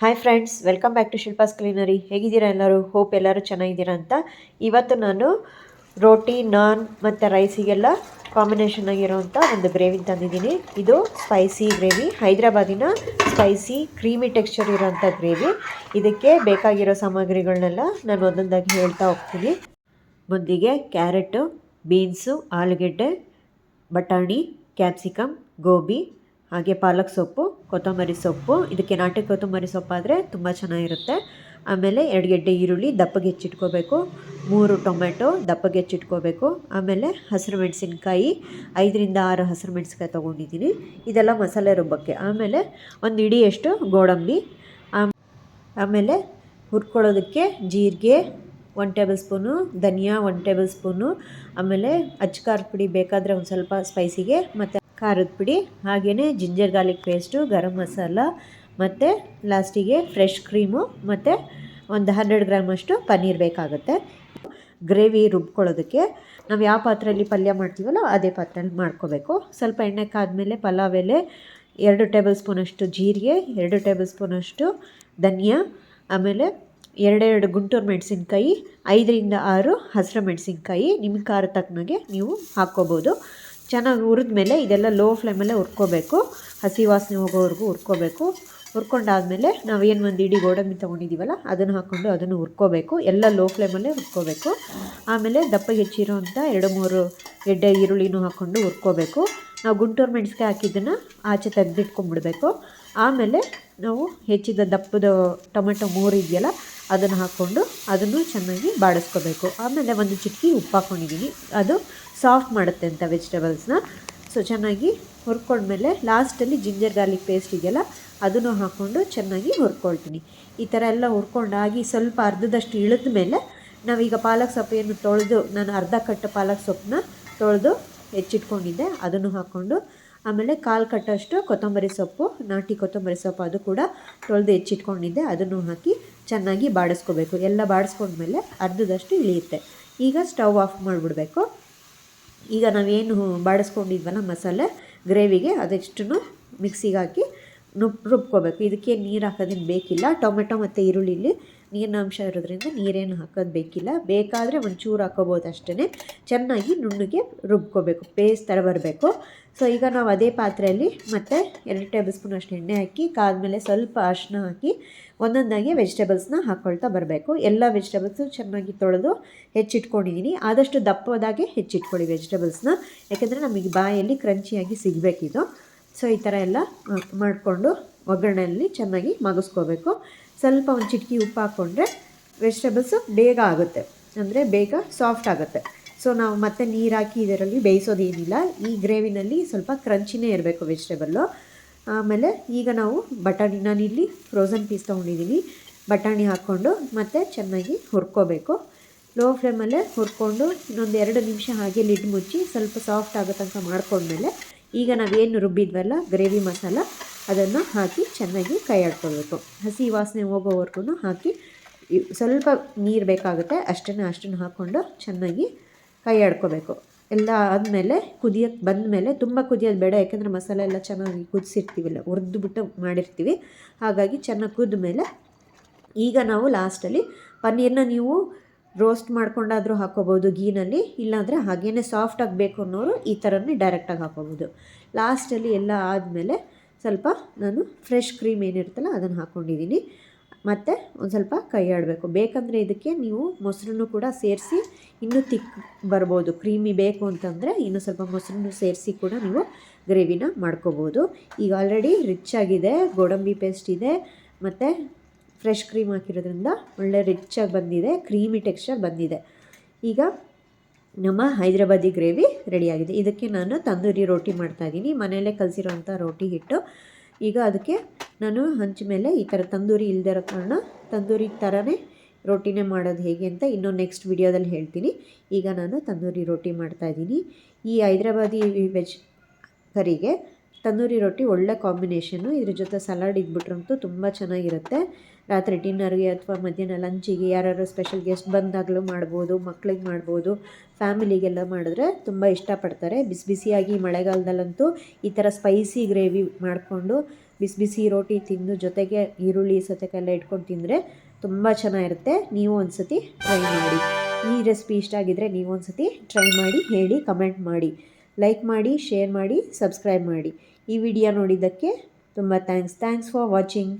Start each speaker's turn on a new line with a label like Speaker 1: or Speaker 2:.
Speaker 1: Hi friends welcome back to Shilpa's culinary ಹೇಗಿದ್ದೀರಾ ಎಲ್ಲರೂ? Hope ಎಲ್ಲರೂ ಚೆನ್ನಾಗಿದ್ದೀರಾ ಅಂತ. ಇವತ್ತು ನಾನು ರೋಟಿ, ನಾನ್ ಮತ್ತು ರೈಸಿಗೆಲ್ಲ ಕಾಂಬಿನೇಷನ್ ಆಗಿರೋವಂಥ ಒಂದು ಗ್ರೇವಿ ತಂದಿದ್ದೀನಿ. ಇದು ಸ್ಪೈಸಿ ಗ್ರೇವಿ ಹೈದ್ರಾಬಾದಿನ ಸ್ಪೈಸಿ ಕ್ರೀಮಿ ಟೆಕ್ಸ್ಚರ್ ಇರೋವಂಥ ಗ್ರೇವಿ ಇದಕ್ಕೆ ಬೇಕಾಗಿರೋ ಸಾಮಗ್ರಿಗಳನ್ನೆಲ್ಲ ನಾನು ಒಂದೊಂದಾಗಿ ಹೇಳ್ತಾ ಹೋಗ್ತೀನಿ. ಮುಂದಿಗೆ ಕ್ಯಾರೆಟು ಬೀನ್ಸು ಆಲೂಗೆಡ್ಡೆ, ಬಟಾಣಿ ಕ್ಯಾಪ್ಸಿಕಮ್ ಗೋಬಿ ಹಾಗೆ ಪಾಲಕ್ ಸೊಪ್ಪು, ಕೊತ್ತಂಬರಿ ಸೊಪ್ಪು, ಇದಕ್ಕೆ ನಾಟಿ ಕೊತ್ತಂಬರಿ ಸೊಪ್ಪಾದರೆ ತುಂಬ ಚೆನ್ನಾಗಿರುತ್ತೆ. ಆಮೇಲೆ ಎರಡು ಗೆಡ್ಡೆ ಈರುಳ್ಳಿ ದಪ್ಪಗೆ ಹೆಚ್ಚಿಟ್ಕೋಬೇಕು. ಮೂರು ಟೊಮೆಟೊ ದಪ್ಪಗೆ ಹೆಚ್ಚಿಟ್ಕೋಬೇಕು. ಆಮೇಲೆ ಹಸಿರು ಮೆಣಸಿನ್ಕಾಯಿ, ಐದರಿಂದ ಆರು ಹಸಿರು ಮೆಣಸಿನ್ಕಾಯಿ ತೊಗೊಂಡಿದ್ದೀನಿ. ಇದೆಲ್ಲ ಮಸಾಲೆ ರುಬ್ಬಕ್ಕೆ. ಆಮೇಲೆ ಒಂದು ಇಡಿಯಷ್ಟು ಗೋಡಂಬಿ. ಆಮೇಲೆ ಹುರ್ಕೊಳ್ಳೋದಕ್ಕೆ ಜೀರಿಗೆ ಒನ್ ಟೇಬಲ್ ಸ್ಪೂನು ಧನಿಯಾ ಒನ್ ಟೇಬಲ್ ಸ್ಪೂನು. ಆಮೇಲೆ ಅಚ್ಚ ಪುಡಿ ಬೇಕಾದರೆ ಒಂದು ಸ್ವಲ್ಪ ಸ್ಪೈಸಿಗೆ ಮತ್ತು ಖಾರದ ಪುಡಿ ಹಾಗೆಯೇ ginger garlic paste, garam masala, ಮತ್ತು ಲಾಸ್ಟಿಗೆ ಫ್ರೆಶ್ ಕ್ರೀಮು, ಮತ್ತು ಒಂದು ಹಂಡ್ರೆಡ್ ಗ್ರಾಮಷ್ಟು ಪನ್ನೀರ್ ಬೇಕಾಗುತ್ತೆ. ಗ್ರೇವಿ ರುಬ್ಕೊಳ್ಳೋದಕ್ಕೆ. ನಾವು ಯಾವ ಪಾತ್ರೆಯಲ್ಲಿ ಪಲ್ಯ ಮಾಡ್ತೀವಲ್ಲ ಅದೇ ಪಾತ್ರೆಯಲ್ಲಿ ಮಾಡ್ಕೋಬೇಕು. ಸ್ವಲ್ಪ ಎಣ್ಣೆ ಕಾದ್ಮೇಲೆ ಪಲಾವ್ ಎಲೆ, ಎರಡು ಟೇಬಲ್ ಸ್ಪೂನಷ್ಟು ಜೀರಿಗೆ, ಎರಡು ಟೇಬಲ್ ಸ್ಪೂನಷ್ಟು ಧನಿಯಾ, ಆಮೇಲೆ ಎರಡೆರಡು ಗುಂಟೂರು ಮೆಣಸಿನ್ಕಾಯಿ, ಐದರಿಂದ ಆರು ಹಸಿರು ಮೆಣಸಿನ್ಕಾಯಿ ನಿಮ್ಮ ಖಾರ ತಕ್ಕನಾಗೆ ನೀವು ಹಾಕ್ಕೋಬೋದು. ಚೆನ್ನಾಗಿ ಹುರಿದ ಮೇಲೆ ಇದೆಲ್ಲ ಲೋ ಫ್ಲೇಮಲ್ಲೇ ಹುರ್ಕೋಬೇಕು. ಹಸಿ ವಾಸನೆ ಹೋಗೋವರೆಗೂ ಹುರ್ಕೋಬೇಕು. ಹುರ್ಕೊಂಡಾದಮೇಲೆ ನಾವೇನು ಒಂದು ಇಡೀ ಗೋಡಂಬಿ ತೊಗೊಂಡಿದ್ದೀವಲ್ಲ ಅದನ್ನು ಹಾಕ್ಕೊಂಡು ಅದನ್ನು ಹುರ್ಕೋಬೇಕು. ಎಲ್ಲ ಲೋ ಫ್ಲೇಮಲ್ಲೇ ಹುರ್ಕೋಬೇಕು. ಆಮೇಲೆ ದಪ್ಪ ಹೆಚ್ಚಿರೋಂಥ ಎರಡು ಮೂರು ಎಡ್ಡೆ ಈರುಳ್ಳಿನೂ ಹಾಕ್ಕೊಂಡು ಹುರ್ಕೋಬೇಕು. ನಾವು ಗುಂಟೂರು ಮೆಣಸಿನ್ಕಾಯಿ ಹಾಕಿದ್ದನ್ನು ಆಚೆ ತೆಗೆದಿಟ್ಕೊಂಡ್ಬಿಡ್ಬೇಕು. ಆಮೇಲೆ ನಾವು ಹೆಚ್ಚಿದ ದಪ್ಪದ ಟೊಮೆಟೊ ಮೂರು ಇದೆಯಲ್ಲ ಅದನ್ನು ಹಾಕ್ಕೊಂಡು ಅದನ್ನು ಚೆನ್ನಾಗಿ ಬಾಡಿಸ್ಕೋಬೇಕು ಆಮೇಲೆ ಒಂದು ಚಿಟಕಿ ಉಪ್ಪು ಹಾಕ್ಕೊಂಡಿದ್ದೀನಿ ಅದು ಸಾಫ್ಟ್ ಮಾಡುತ್ತೆ ಅಂತ ವೆಜಿಟೇಬಲ್ಸ್ನ ಸೊ ಚೆನ್ನಾಗಿ ಹುರ್ಕೊಂಡ್ಮೇಲೆ ಲಾಸ್ಟಲ್ಲಿ ಜಿಂಜರ್ ಗಾರ್ಲಿಕ್ ಪೇಸ್ಟ್ ಇದೆಯಲ್ಲ, ಅದನ್ನು ಹಾಕ್ಕೊಂಡು ಚೆನ್ನಾಗಿ ಹುರ್ಕೊಳ್ತೀನಿ. ಈ ಥರ ಎಲ್ಲ ಹುರ್ಕೊಂಡಾಗಿ ಸ್ವಲ್ಪ ಅರ್ಧದಷ್ಟು ಇಳಿದ ಮೇಲೆ ನಾವೀಗ ಪಾಲಕ್ ಸೊಪ್ಪು ಏನು ತೊಳೆದು, ನಾನು ಅರ್ಧ ಕಟ್ಟು ಪಾಲಕ್ ಸೊಪ್ಪನ್ನ ತೊಳೆದು ಹೆಚ್ಚಿಟ್ಕೊಂಡಿದ್ದೆ. ಅದನ್ನು ಹಾಕ್ಕೊಂಡು ಆಮೇಲೆ ಕಾಲು ಕಟ್ಟಷ್ಟು ಕೊತ್ತಂಬರಿ ಸೊಪ್ಪು, ನಾಟಿ ಕೊತ್ತಂಬರಿ ಸೊಪ್ಪು ಅದು ಕೂಡ ತೊಳೆದು ಹೆಚ್ಚಿಟ್ಕೊಂಡಿದ್ದೆ. ಅದನ್ನು ಹಾಕಿ ಚೆನ್ನಾಗಿ ಬಾಡಿಸ್ಕೋಬೇಕು. ಎಲ್ಲ ಬಾಡಿಸ್ಕೊಂಡ್ಮೇಲೆ ಅರ್ಧದಷ್ಟು ಇಳಿಯುತ್ತೆ. ಈಗ ಸ್ಟವ್ ಆಫ್ ಮಾಡಿಬಿಡ್ಬೇಕು. ಈಗ ನಾವೇನು ಬಾಡಿಸ್ಕೊಂಡಿದ್ವಲ್ಲ ಮಸಾಲೆ, ಗ್ರೇವಿಗೆ ಅದೆಷ್ಟು ಮಿಕ್ಸಿಗೆ ಹಾಕಿ ರುಬ್ಕೋಬೇಕು. ಇದಕ್ಕೆ ನೀರು ಹಾಕೋದೇನು ಬೇಕಿಲ್ಲ. ಟೊಮೆಟೊ ಮತ್ತು ಈರುಳ್ಳಿಲಿ ನೀರಿನ ಅಂಶ ಇರೋದ್ರಿಂದ ನೀರೇನು ಹಾಕೋದು ಬೇಕಿಲ್ಲ. ಬೇಕಾದರೆ ಒಂಚೂರು ಹಾಕೋಬೋದು ಅಷ್ಟೇ ಚೆನ್ನಾಗಿ ನುಣ್ಣಗೆ ರುಬ್ಕೋಬೇಕು. ಪೇಸ್ಟ್ ಥರ ಬರಬೇಕು. ಸೊ, ಈಗ ನಾವು ಅದೇ ಪಾತ್ರೆಯಲ್ಲಿ ಮತ್ತು ಎರಡು ಟೇಬಲ್ ಸ್ಪೂನ್ ಅಷ್ಟು ಎಣ್ಣೆ ಹಾಕಿ, ಕಾದ್ಮೇಲೆ ಸ್ವಲ್ಪ ಅರಿಶಿನ ಹಾಕಿ, ಒಂದೊಂದಾಗಿ ವೆಜಿಟೇಬಲ್ಸ್ನ ಹಾಕ್ಕೊಳ್ತಾ ಬರಬೇಕು. ಎಲ್ಲ ವೆಜಿಟೇಬಲ್ಸು ಚೆನ್ನಾಗಿ ತೊಳೆದು ಹೆಚ್ಚಿಟ್ಕೊಂಡಿದ್ದೀನಿ ಆದಷ್ಟು ದಪ್ಪದಾಗೆ ಹೆಚ್ಚಿಟ್ಕೊಳ್ಳಿ ವೆಜಿಟೇಬಲ್ಸ್ನ ಯಾಕೆಂದರೆ ನಮಗೆ ಬಾಯಲ್ಲಿ ಕ್ರಂಚಿಯಾಗಿ ಸಿಗಬೇಕಿದು. ಸೊ ಈ ಥರ ಎಲ್ಲ ಮಾಡಿಕೊಂಡು ಒಗ್ಗರಣೆಯಲ್ಲಿ ಚೆನ್ನಾಗಿ ಮಗಸ್ಕೋಬೇಕು. ಸ್ವಲ್ಪ ಒಂದು ಚಿಟಕಿ ಉಪ್ಪು ಹಾಕ್ಕೊಂಡ್ರೆ ವೆಜಿಟೇಬಲ್ಸು ಬೇಗ ಆಗುತ್ತೆ. ಅಂದರೆ ಬೇಗ ಸಾಫ್ಟ್ ಆಗುತ್ತೆ. ಸೊ ನಾವು ಮತ್ತೆ ನೀರಾಕಿ ಇದರಲ್ಲಿ ಬೇಯಿಸೋದೇನಿಲ್ಲ. ಈ ಗ್ರೇವಿನಲ್ಲಿ ಸ್ವಲ್ಪ ಕ್ರಂಚಿನೇ ಇರಬೇಕು ವೆಜಿಟೇಬಲ್ಲು ಆಮೇಲೆ ಈಗ ನಾವು ಬಟಾಣಿ ನಾನಿಲ್ಲಿ ಫ್ರೋಝನ್ ಪೀಸ್ ತೊಗೊಂಡಿದ್ದೀನಿ ಬಟಾಣಿ ಹಾಕ್ಕೊಂಡು ಮತ್ತೆ ಚೆನ್ನಾಗಿ ಹುರ್ಕೋಬೇಕು. ಲೋ ಫ್ಲೇಮಲ್ಲೇ ಹುರ್ಕೊಂಡು ಇನ್ನೊಂದು ಎರಡು ನಿಮಿಷ ಹಾಗೆ ಲಿಡ್ ಮುಚ್ಚಿ ಸ್ವಲ್ಪ ಸಾಫ್ಟ್ ಆಗೋ ತನಕ ಮಾಡ್ಕೊಂಡ್ಮೇಲೆ ಈಗ ನಾವೇನು ರುಬ್ಬಿದ್ವಲ್ಲ ಗ್ರೇವಿ ಮಸಾಲ, ಅದನ್ನು ಹಾಕಿ ಚೆನ್ನಾಗಿ ಕೈ ಆಡ್ಕೊಳ್ಬೇಕು ಹಸಿ ವಾಸನೆ ಹೋಗೋವರೆಗೂ ಹಾಕಿ ಸ್ವಲ್ಪ ನೀರು ಬೇಕಾಗುತ್ತೆ, ಅಷ್ಟನ್ನು ಅಷ್ಟನ್ನು ಹಾಕ್ಕೊಂಡು ಚೆನ್ನಾಗಿ ಕೈ ಆಡ್ಕೋಬೇಕು. ಎಲ್ಲ ಆದಮೇಲೆ ಕುದಿಯೋಕ್ಕೆ ಬಂದಮೇಲೆ ತುಂಬ ಕುದಿಯೋದು ಬೇಡ, ಯಾಕೆಂದರೆ ಮಸಾಲೆ ಎಲ್ಲ ಚೆನ್ನಾಗಿ ಕುದಿಸಿರ್ತೀವಿಲ್ಲ, ಹುರಿದು ಬಿಟ್ಟು ಮಾಡಿರ್ತೀವಿ. ಹಾಗಾಗಿ ಚೆನ್ನಾಗಿ ಕುದ್ದ ಮೇಲೆ ಈಗ ನಾವು ಲಾಸ್ಟಲ್ಲಿ ಪನ್ನೀರನ್ನ ನೀವು ರೋಸ್ಟ್ ಮಾಡ್ಕೊಂಡಾದರೂ ಹಾಕೋಬೋದು ಗೀನಲ್ಲಿ ಇಲ್ಲಾಂದರೆ ಹಾಗೇ ಸಾಫ್ಟ್ ಆಗಬೇಕು ಅನ್ನೋರು ಈ ಥರನೇ ಡೈರೆಕ್ಟಾಗಿ ಹಾಕೋಬೋದು ಲಾಸ್ಟಲ್ಲಿ ಎಲ್ಲ ಆದಮೇಲೆ ಸ್ವಲ್ಪ ನಾನು ಫ್ರೆಶ್ ಕ್ರೀಮ್ ಏನಿರುತ್ತಲ್ಲ ಅದನ್ನು ಹಾಕ್ಕೊಂಡಿದ್ದೀನಿ. ಮತ್ತು ಒಂದು ಸ್ವಲ್ಪ ಕೈ ಆಡಬೇಕು ಬೇಕಂದರೆ ಇದಕ್ಕೆ ನೀವು ಮೊಸರನ್ನು ಕೂಡ ಸೇರಿಸಿ, ಇನ್ನೂ ತಿಕ್ ಬರ್ಬೋದು. ಕ್ರೀಮಿ ಬೇಕು ಅಂತಂದರೆ ಇನ್ನೂ ಸ್ವಲ್ಪ ಮೊಸರನ್ನು ಸೇರಿಸಿ ಕೂಡ ನೀವು ಗ್ರೇವಿನ ಮಾಡ್ಕೋಬೋದು. ಈಗ ಆಲ್ರೆಡಿ ರಿಚ್ ಆಗಿದೆ, ಗೋಡಂಬಿ ಪೇಸ್ಟ್ ಇದೆ, ಮತ್ತು ಫ್ರೆಶ್ ಕ್ರೀಮ್ ಹಾಕಿರೋದ್ರಿಂದ ಒಳ್ಳೆ ರಿಚ್ಚಾಗಿ ಬಂದಿದೆ ಕ್ರೀಮಿ ಟೆಕ್ಸ್ಚರ್ ಬಂದಿದೆ. ಈಗ ನಮ್ಮ ಹೈದ್ರಾಬಾದಿ ಗ್ರೇವಿ ರೆಡಿಯಾಗಿದೆ. ಇದಕ್ಕೆ ನಾನು ತಂದೂರಿ ರೋಟಿ ಮಾಡ್ತಾಯಿದ್ದೀನಿ ಮನೆಯಲ್ಲೇ ಕಲಸಿರೋಂಥ ರೋಟಿ ಹಿಟ್ಟು. ಈಗ ಅದಕ್ಕೆ ನಾನು ಹಂಚ ಮೇಲೆ ಈ ಥರ ತಂದೂರಿ ಇಲ್ಲದೆ ಇರೋ ಕಾರಣ ತಂದೂರಿ ಥರನೇ ರೋಟಿನೇ ಮಾಡೋದು ಹೇಗೆ ಅಂತ ಇನ್ನೂ ನೆಕ್ಸ್ಟ್ ವಿಡಿಯೋದಲ್ಲಿ ಹೇಳ್ತೀನಿ. ಈಗ ನಾನು ತಂದೂರಿ ರೋಟಿ ಮಾಡ್ತಾಯಿದ್ದೀನಿ ಈ ಹೈದ್ರಾಬಾದಿ ವೆಜ್ ಕರಿಗೆ ತಂದೂರಿ ರೊಟ್ಟಿ ಒಳ್ಳೆ ಕಾಂಬಿನೇಷನ್ನು ಇದ್ರ ಜೊತೆ ಸಲಾಡ್ ಇದ್ಬಿಟ್ರಂತೂ ತುಂಬ ಚೆನ್ನಾಗಿರುತ್ತೆ. ರಾತ್ರಿ ಡಿನ್ನರ್ಗೆ ಅಥವಾ ಮಧ್ಯಾಹ್ನ ಲಂಚಿಗೆ ಯಾರು ಸ್ಪೆಷಲ್ ಗೆಸ್ಟ್ ಬಂದಾಗಲೂ ಮಾಡ್ಬೋದು, ಮಕ್ಳಿಗೆ ಮಾಡ್ಬೋದು, ಫ್ಯಾಮಿಲಿಗೆಲ್ಲ ಮಾಡಿದ್ರೆ ತುಂಬ ಇಷ್ಟಪಡ್ತಾರೆ. ಬಿಸಿ ಬಿಸಿಯಾಗಿ ಮಳೆಗಾಲದಲ್ಲಂತೂ ಈ ಥರ ಸ್ಪೈಸಿ ಗ್ರೇವಿ ಮಾಡಿಕೊಂಡು ಬಿಸಿ ಬಿಸಿ ರೋಟಿ ತಿಂದು ಜೊತೆಗೆ ಈರುಳ್ಳಿ ಸೌತೆಕಾಯಿ ಎಲ್ಲ ಇಟ್ಕೊಂಡು ತಿಂದರೆ ತುಂಬ ಚೆನ್ನಾಗಿರುತ್ತೆ. ನೀವು ಒಂದ್ಸತಿ ಟ್ರೈ ಮಾಡಿ. ಈ ರೆಸಿಪಿ ಇಷ್ಟ ಆಗಿದ್ದರೆ ನೀವು ಒಂದ್ಸತಿ ಟ್ರೈ ಮಾಡಿ, ಹೇಳಿ, ಕಮೆಂಟ್ ಮಾಡಿ. ಲೈಕ್ ಮಾಡಿ, ಶೇರ್ ಮಾಡಿ, ಸಬ್ಸ್ಕ್ರೈಬ್ ಮಾಡಿ. ಈ ವಿಡಿಯೋ ನೋಡಿದ್ದಕ್ಕೆ ತುಂಬ ಥ್ಯಾಂಕ್ಸ್. Thanks for watching.